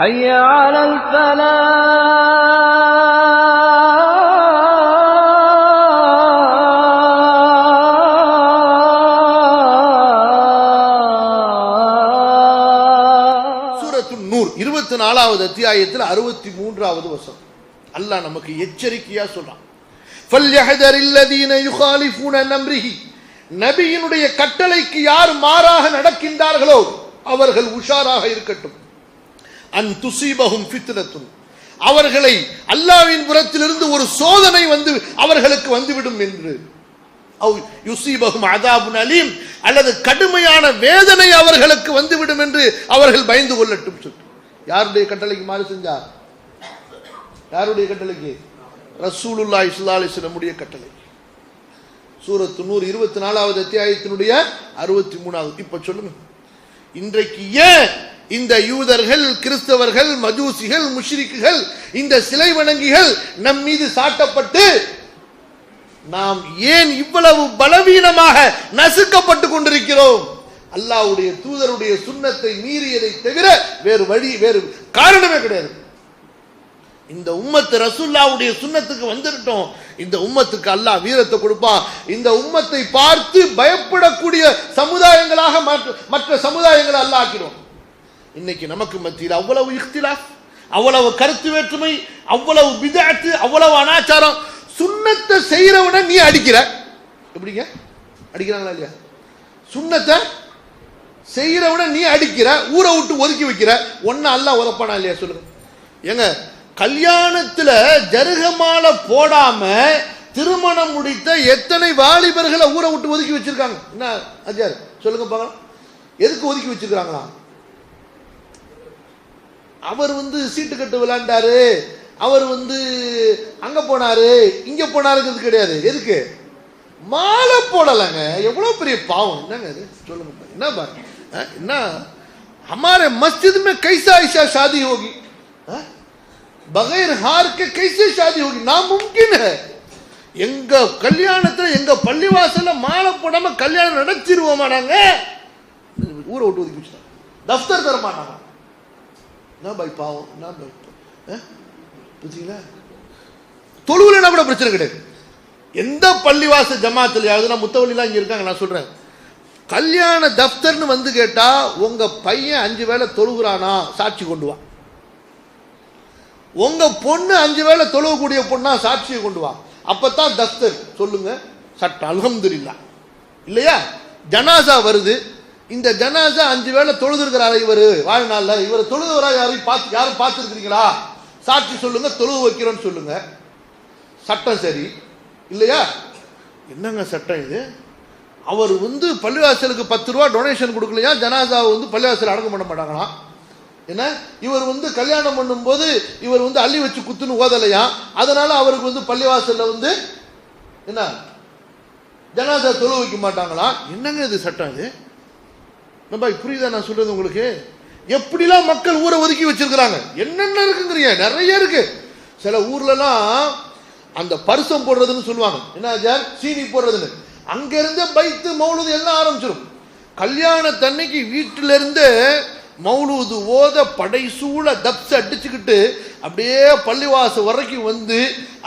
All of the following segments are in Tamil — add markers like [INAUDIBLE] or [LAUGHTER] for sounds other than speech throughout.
حي على الفلاح சூரத்து நூர் இருபத்தி நாலாவது அத்தியாயத்தில் அறுபத்தி மூன்றாவது வசனம் அல்லாஹ் நமக்கு எச்சரிக்கையா சொல்றான் فَلْيَحْذَرِ الَّذِينَ يُخَالِفُونَ عَنْ أَمْرِهِ நபியினுடைய கட்டளைக்கு யார் மாறாக நடக்கின்றார்களோ அவர்கள் உஷாராக இருக்கட்டும் அன் துசீபகும் ஃபித்னத்துன். அவர்களை அல்லாவின் புறத்திலிருந்து ஒரு சோதனை வந்து அவர்களுக்கு வந்துவிடும் என்று. அவ் அதாபுன் அலீம் அல்லது கடுமையான வேதனை அவர்களுக்கு வந்துவிடும் என்று அவர்கள் பயந்து கொள்ளட்டும் சொல்லு யாருடைய கட்டளைக்கு மாறு செஞ்சார்? யாருடைய கட்டளைக்கு? ரசூலுல்லா ஸல்லல்லாஹு அலைஹி கட்டளை. சூரத்து நூறு இருபத்தி நாலாவது அத்தியாயத்தினுடைய அறுபத்தி மூணாவது. இப்ப சொல்லுங்க. இன்றைக்கு ஏன் இந்த யூதர்கள் கிறிஸ்தவர்கள் மஜூசிகள் முஷ்ரிக்குகள் இந்த சிலை வணங்கிகள் நம் மீது சாட்டப்பட்டு நாம் ஏன் இவ்வளவு பலவீனமாக நசுக்கப்பட்டு கொண்டிருக்கிறோம்? அல்லாஹ்வுடைய தூதருடைய சுண்ணத்தை மீறியதை தவிர வேறு வழி வேறு காரணமே கிடையாது. இந்த உம்மத்து ரசுல்லாவுடைய சுண்ணத்துக்கு வந்துட்டோம் இந்த உம்மத்துக்கு அல்லாஹ் வீரத்தை கொடுப்பான். இந்த உம்மத்தை பார்த்து பயப்படக்கூடிய சமுதாயங்களாக மற்ற- மற்ற சமுதாயங்களை அல்லாஹ் இன்னைக்கு நமக்கு மத்தியில் அவ்வளவு இஃப்திலாஃப் அவ்வளவு கருத்து வேற்றுமை அவ்வளவு விதாத்து அவ்வளவு அனாச்சாரம். சுண்ணத்தை செய்கிறவன நீ அடிக்கிற. எப்படிங்க? அடிக்கிறாங்களா இல்லையா? சுண்ணத்தை செய்கிறவன நீ அடிக்கிற ஊரை விட்டு ஒதுக்கி வைக்கிற. ஒன்னு அல்ல உதப்பானா இல்லையா? சொல்லுங்க. ஏங்க கல்யாணத்தில் ஜருகமால போடாம திருமணம் முடித்த எத்தனை வாலிபர்களை ஊரை விட்டு ஒதுக்கி வச்சிருக்காங்க? என்ன அஜார் சொல்லுங்க பார்க்கலாம். எதுக்கு ஒதுக்கி வச்சிருக்காங்களா அவர் வந்து சீட்டு கட்டு விளையாண்டாரு அவர் வந்து அங்க போனாரு இங்க போனாருங்கிறது கிடையாது எதுக்கு மாலை போடலைங்க எவ்வளவு பெரிய பாவம் என்னங்க இது சொல்லுங்க பாருங்க. என்ன பாருங்க அஹ், என்ன हमारे मस्जिद में कैसा ऐसा शादी होगी हाँ? बगैर हार के कैसे शादी होगी नामुमकिन है எங்க கல்யாணத்துல எங்க பள்ளிவாசல்ல மாலை போடாம கல்யாணம் நடத்திடுவோமா நாங்க ஊரை விட்டு ஒதுக்கி வச்சுட்டாங்க தஃப்தர் தர மாட்டாங்க என்ன பாய் பாவம் என்ன பாய் புரிஞ்சுங்களா? புரியுதுங்களா தொழுவுலனா கூட பிரச்சனை கிடையாது. எந்த பள்ளிவாச ஜமாத்தில் நான் முத்தவள்ளிலாம் இங்கே இருக்காங்க நான் சொல்றேன். கல்யாண தஃப்தர்னு வந்து கேட்டால் உங்க பையன் அஞ்சு வேளை தொழுகிறானா சாட்சி கொண்டு வா. உங்க பொண்ணு அஞ்சு வேளை தொழுவக்கூடிய பொண்ணா சாட்சியை கொண்டு வா. அப்பதான் தஸ்தர் சொல்லுங்க சட்டம் அல்ஹம்துலில்லாஹ் இல்லையா? ஜனாசா வருது. இந்த ஜனாசா அஞ்சு வேளை தொழுதுருக்கிறாரு இவர்? வாழ்நாள்ல இவர் தொழுதுவரா யாரையும் பார்த்து யாரும் பார்த்துருக்கிறீங்களா? சாட்சி சொல்லுங்க தொழுவு வைக்கிறோன்னு சொல்லுங்க. சட்டம் சரி. இல்லையா? என்னங்க சட்டம் இது? அவர் வந்து பள்ளிவாசலுக்கு பத்து ரூபா டொனேஷன் கொடுக்கலையா? ஜனாசாவை வந்து பள்ளிவாசல் அடக்கம் பண்ண மாட்டாங்களாம் என்ன? இவர் வந்து கல்யாணம் பண்ணும்போது இவர் வந்து அள்ளி வச்சு குத்துன்னு ஓதலையா? அதனால அவருக்கு வந்து பள்ளிவாசல்ல வந்து என்ன? ஜனாசா தொழு வைக்க மாட்டாங்களா? என்னங்க இது சட்டம் இது? நம்ம புரியுதா நான் சொல்றது உங்களுக்கு? எப்படிலாம் மக்கள் ஊரை ஒதுக்கி வச்சிருக்கிறாங்க? என்னென்ன இருக்குங்கிறீங்க நிறைய இருக்கு. சில ஊர்லலாம் அந்த பரிசம் போடுறதுன்னு சொல்லுவாங்க. என்ன சார் சீனி போடுறதுன்னு. அங்க இருந்தே பைத்து மௌலுது எல்லாம் ஆரம்பிச்சிடும் கல்யாணத்தன்னைக்கு வீட்டில இருந்து மௌலூது ஓத படைசூழ தப்ஸ் அடிச்சுக்கிட்டு அப்படியே பள்ளிவாசல் வரைக்கும் வந்து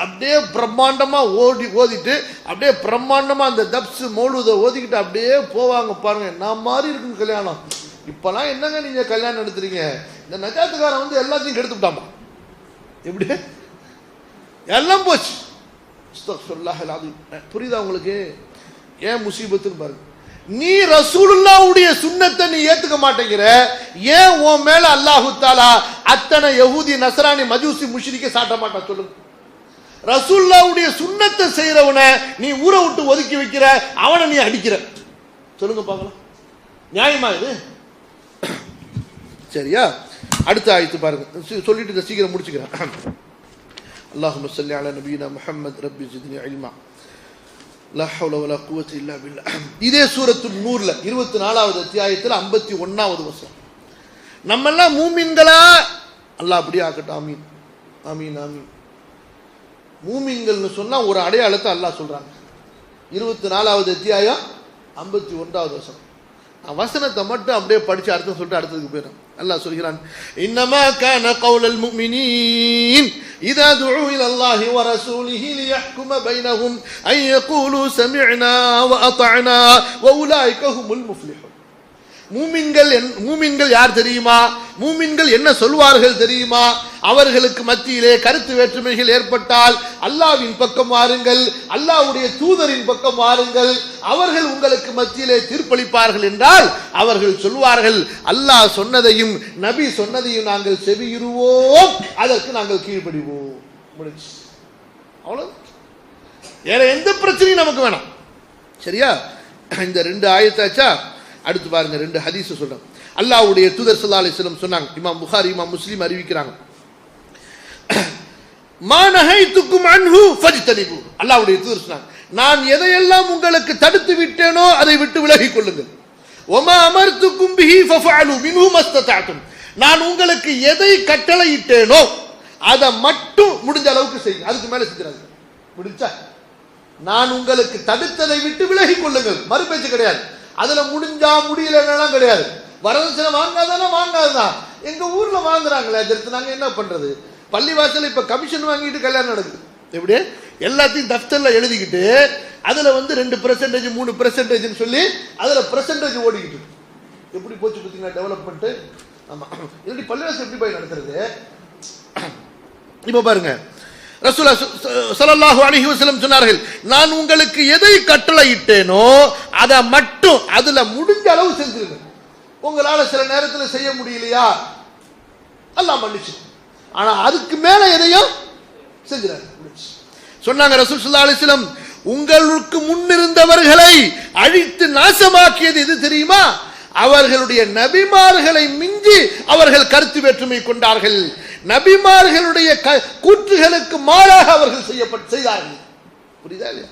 அப்படியே பிரம்மாண்டமாக ஓடி ஓதிட்டு அப்படியே பிரம்மாண்டமாக அந்த தப்ஸ் மௌலூதை ஓதிக்கிட்டு அப்படியே போவாங்க பாருங்க. நான் மாதிரி இருக்கும் கல்யாணம்? இப்போலாம் என்னங்க நீங்கள் கல்யாணம் எடுத்துறீங்க இந்த நஜாத்துக்காரன் வந்து எல்லாத்தையும் கெடுத்து விட்டாமா எப்படி? எல்லாம் போச்சு. அஸ்தக்ஃபிருல்லாஹ் புரியுதா உங்களுக்கு? ஏன் முசீபத்துன்னு பாருங்க. நீ ரசூலுல்லாவுடைய சுண்ணத்தை நீ ஏத்துக்க மாட்டேங்கிற. ஏன் உன் மேல அல்லாஹு தாலா அத்தனை யகுதி நசராணி மஜூசி முஷ்ரிக்க சாட்ட மாட்டான் சொல்லுங்க. ரசூல்லாவுடைய சுண்ணத்தை செய்யறவனை நீ ஊரை விட்டு ஒதுக்கி வைக்கிற அவனை நீ அடிக்கிற. சொல்லுங்க பார்க்கலாம். நியாயமா இது? சரியா? அடுத்த ஆயத்து பாருங்க. சொல்லிட்டு சீக்கிரம் முடிச்சுக்கிறேன். அல்லாஹு சொல்லி அல நபீனா முஹம்மது ரப்பி ஜித்னி அல்மா. இதே சூரத்து நூறுல இருபத்தி நாலாவது அத்தியாயத்தில் ஐம்பத்தி ஒன்னாவது வசனம். நம்ம எல்லாம் மூமின்களா? அல்லாஹ் அப்படியே ஆக்கட்டும் ஆமீன். ஆமீன் ஆமீன். மூமின்கள்னு சொன்னா ஒரு அடையாளத்தை அல்லாஹ் சொல்றாங்க. இருபத்தி நாலாவது அத்தியாயம் ஐம்பத்தி ஒன்றாவது வசனம். வசனத்தை மட்டும் அப்படியே படிச்சு அர்த்தம் சொல்லிட்டு அடுத்ததுக்கு போயிடும் அல்லாஹ் சொல்கிறான் இன்னமா கான கௌலல் முஃமினீன் إذا دعوا إلى الله ورسوله ليحكم بينهم أن يقولوا سمعنا وأطعنا وأولئك هم المفلحون. மூமின்கள் என்- மூமின்கள் யார் தெரியுமா? மூமின்கள் என்ன சொல்வார்கள் தெரியுமா? அவர்களுக்கு மத்தியிலே கருத்து வேற்றுமைகள் ஏற்பட்டால் அல்லாவின் பக்கம் வாருங்கள் அல்லாஹ்வுடைய தூதரின் பக்கம் வாருங்கள். அவர்கள் உங்களுக்கு மத்தியிலே தீர்ப்பளிப்பார்கள் என்றால் அவர்கள் சொல்வார்கள் அல்லாஹ் சொன்னதையும் நபி சொன்னதையும் நாங்கள் செவியுறுவோம். அதற்கு நாங்கள் கீழ்ப்படிவோம். முடிஞ்சு அவ்வளவு வேற எந்த பிரச்சனையும் நமக்கு வேணாம். சரியா? இந்த ரெண்டு ஆயத்தாச்சா? அடுத்து பாருங்க ரெண்டு ஹதீஸ் சொல்றேன். அல்லாவுடைய தூதர் சல்லா அலைஹி சொன்னாங்க இமாம் புகார் இமாம் முஸ்லீம் அறிவிக்கிறாங்க. மா அன்ஹு ஃபஜ்தனிபு. அல்லாஹ்வுடைய தூதர் சொன்னாங்க நான் எதையெல்லாம் உங்களுக்கு தடுத்து விட்டேனோ அதை விட்டு விலகிக் கொள்ளுங்கள். ஒமா அமர்த்துக்கும் பிஹி ஃபஃபாலு மின்ஹு மஸ்ததஅதும் நான் உங்களுக்கு எதை கட்டளையிட்டேனோ அதை மட்டும் முடிஞ்ச அளவுக்கு செய்யுங்க அதுக்கு மேலே செஞ்சிடாது முடிஞ்சா? நான் உங்களுக்கு தடுத்ததை விட்டு விலகிக் கொள்ளுங்கள். மறுபேச்சு கிடையாது. அதுல முடிஞ்சா முடியலன்னா கிடையாது. வரதட்சணை வாங்காதானா வாங்காதுதான் எங்க ஊர்ல வாங்குறாங்களே அதற்கு நாங்க என்ன பண்றது? பள்ளிவாசல்ல இப்ப கமிஷன் வாங்கிட்டு கல்யாணம் நடக்குது. எப்படி? எல்லாத்தையும் தப்தர்ல எழுதிக்கிட்டு அதுல வந்து ரெண்டு பெர்சன்டேஜ் மூணு பெர்சன்டேஜ்னு சொல்லி அதுல பெர்சன்டேஜ் ஓடிக்கிட்டு எப்படி போச்சு பார்த்தீங்களா டெவலப்மெண்ட் ஆமா. [CLEARS THROAT] இல்லாட்டி பள்ளிவாசல் எப்படி போய் நடத்துறது? [CLEARS THROAT] இப்ப பாருங்க. ரசூலா சலல்லாஹு அலைஹி வசலம் சொன்னார்கள் நான் உங்களுக்கு எதை கட்டளையிட்டேனோ அதை மட்டும் அதுல முடிஞ்ச அளவு செஞ்சிருங்க. உங்களால சில நேரத்துல செய்ய முடியலையா? எல்லாம் மன்னிச்சு ஆனா அதுக்கு மேல எதையும் செஞ்சிடாரு சொன்னாங்க ரசூல் சுல்லா அலிஸ்லம் உங்களுக்கு முன்னிருந்தவர்களை அழித்து நாசமாக்கியது எது தெரியுமா? அவர்களுடைய நபிமார்களை மிஞ்சி அவர்கள் கருத்து வேற்றுமை கொண்டார்கள். நபிமார்களுடைய க- கூற்றுகளுக்கு மாறாக அவர்கள் செய்யப்பட்டு செய்தார்கள். புரியுதா இல்லையா?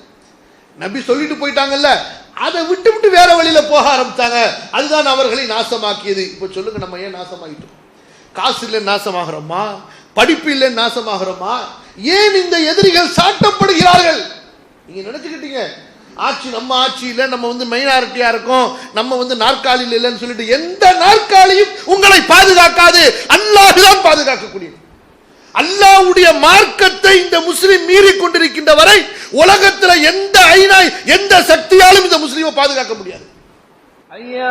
நபி சொல்லிட்டு போயிட்டாங்கல்ல அதை விட்டு விட்டு வேற வழியில போக ஆரம்பித்தாங்க அதுதான் அவர்களை நாசமாக்கியது. இப்ப சொல்லுங்க நம்ம ஏன் நாசமாகிட்டோம் காசு இல்லை நாசமாகிறோமா? படிப்பு இல்லை நாசமாகிறோமா? ஏன் இந்த எதிரிகள் சாட்டப்படுகிறார்கள்? நீங்க நினைச்சுக்கிட்டீங்க. ஆட்சி நம்ம ஆட்சியில் நம்ம வந்து மைனாரிட்டியா இருக்கோம் நம்ம வந்து நாற்காலியில் இல்லைன்னு சொல்லிட்டு எந்த நாற்காலியும் உங்களை பாதுகாக்காது. அல்லாஹுதான் பாதுகாக்கக்கூடியது. அல்லாவுடைய மார்க்கத்தை இந்த முஸ்லீம் மீறி கொண்டிருக்கின்ற வரை உலகத்தில் எந்த ஐநாய் எந்த சக்தியாலும் இந்த முஸ்லீமை பாதுகாக்க முடியாது. ஐயா